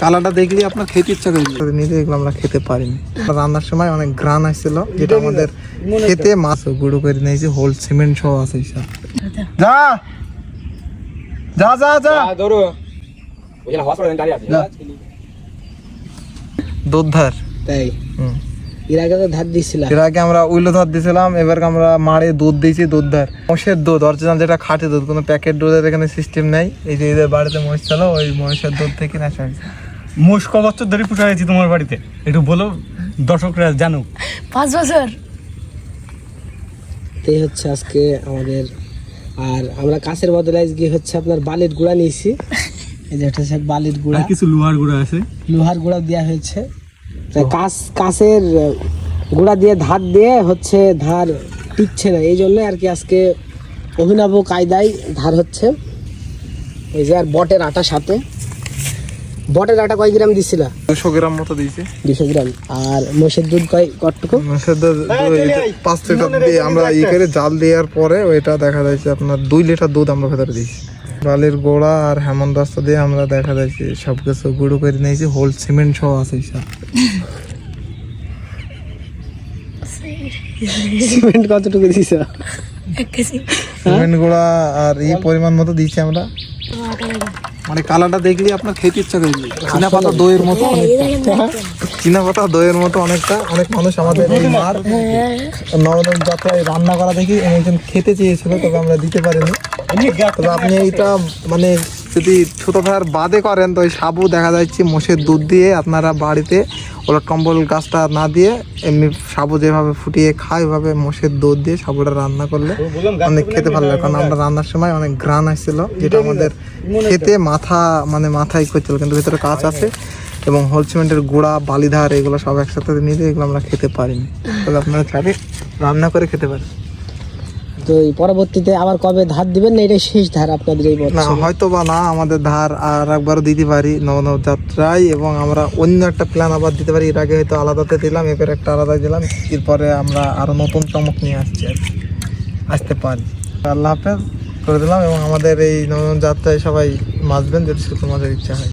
কালারটা দেখলে আপনার খেতে ইচ্ছা করে নিজে এগুলো আমরা খেতে পারিনি। রান্নার সময় অনেক গ্রান আসছিল যেটা আমাদের খেতে মাছ গুঁড়ো করে নিয়েছি হোল সিমেন্ট সহ আছে সব। যা! যা যা যা! ধরো। দুধার তাই? হুম। এর আগে তো ধার দিছিলাম এর আগে আমরা উইলো দুধ দিয়েছিলাম এবার আমরা মাড়ে দুধ দিয়েছি দুধদার মহিষের দুধ অরিজিনাল যেটা খাঁটি দুধ কোনো প্যাকেট দুধের এখানে সিস্টেম নেই। এই যে এদের বাড়িতে মহিষ ছিল ওই মহিষের দুধ থেকে নেশা হয়েছে। মোষ ক বছর ধরে পুষা হয়েছি তোমার বাড়িতে। একটু বলো দর্শকরা জানুক। পাঁচ বছর। এই হচ্ছে আজকে আমাদের আর আমরা কাছের বদলে আজকে হচ্ছে আপনার বালির গুঁড়া নিয়েছি। এই যে এটা হচ্ছে বালির গুঁড়া। কিছু লোহার গুঁড়ো আছে। লোহার গুঁড়া দেওয়া হয়েছে। তা কাঁচ কাঁচের গুঁড়া দিয়ে ধার দিয়ে হচ্ছে ধার টিকছে না। এই জন্য আর কি আজকে অভিনব কায়দায় ধার হচ্ছে। এই যে আর বটের আটা সাথে। বটের আটা কয় গ্রাম দিছিল? দুশো গ্রাম মতো দিয়েছি। দুশো গ্রাম। আর মোষের দুধ কয় কটটুকু মহিষের দুধ পাঁচ লিটার দিয়ে আমরা ই করে জাল দেওয়ার পরে ওইটা দেখা যাচ্ছে আপনার দুই লিটার দুধ আমরা ভেতরে দিয়েছি। বালির গোড়া আর হেমন রাস্তা দিয়ে আমরা দেখা যাচ্ছে সব কিছু গুঁড়ো করে নিয়েছি হোল সিমেন্ট সহ আছে সব। সিমেন্ট কতটুকু দিছ? সিমেন্ট গুঁড়া আর এই পরিমাণ মতো দিয়েছি আমরা। মানে কালারটা দেখলে আপনার খেতে ইচ্ছা করবে চীনা পাতা দইয়ের মতো চিনা পাতা দইয়ের মতো অনেকটা। অনেক মানুষ আমাদের এই মার নরদম যাত্রায় রান্না করা দেখি একজন খেতে চেয়েছিল, তবে আমরা দিতে পারিনি। তবে আপনি এইটা মানে যদি ছোটো ভাইয়ের বাদে করেন তো ওই সাবু দেখা যাচ্ছে মোষের দুধ দিয়ে আপনারা বাড়িতে ওরা কম্বল গাছটা না দিয়ে এমনি সাবু যেভাবে ফুটিয়ে খায় ওইভাবে মোষের দুধ দিয়ে সাবুটা রান্না করলে অনেক খেতে ভালো লাগে। কারণ আমরা রান্নার সময় অনেক গ্রান আসছিল যেটা আমাদের খেতে মাথা মানে মাথায় করছিল কিন্তু ভিতরে কাঁচ আছে এবং হোল সিমেন্টের গুঁড়া বালিধার এগুলো সব একসাথে নিয়ে এগুলো আমরা খেতে পারিনি। তবে আপনারা চাইলে রান্না করে খেতে পারেন। তো এই পরবর্তীতে আবার কবে ধার দিবেন না এটাই শেষ ধার আপনাদের এই না হয়তো বা না, আমাদের ধার আর একবারও দিতে পারি নবনবযাত্রায় এবং আমরা অন্য একটা প্ল্যান আবার দিতে পারি। এর আগে হয়তো আলাদাতে দিলাম, এবার একটা আলাদা দিলাম। এরপরে আমরা আরও নতুন চমক নিয়ে আসছি আর। আসতে পারি। আল্লাহ হাফেজ, করে দিলাম এবং আমাদের এই নবনবযাত্রায় সবাই মাসবেন যদি তোমাদের ইচ্ছা হয়।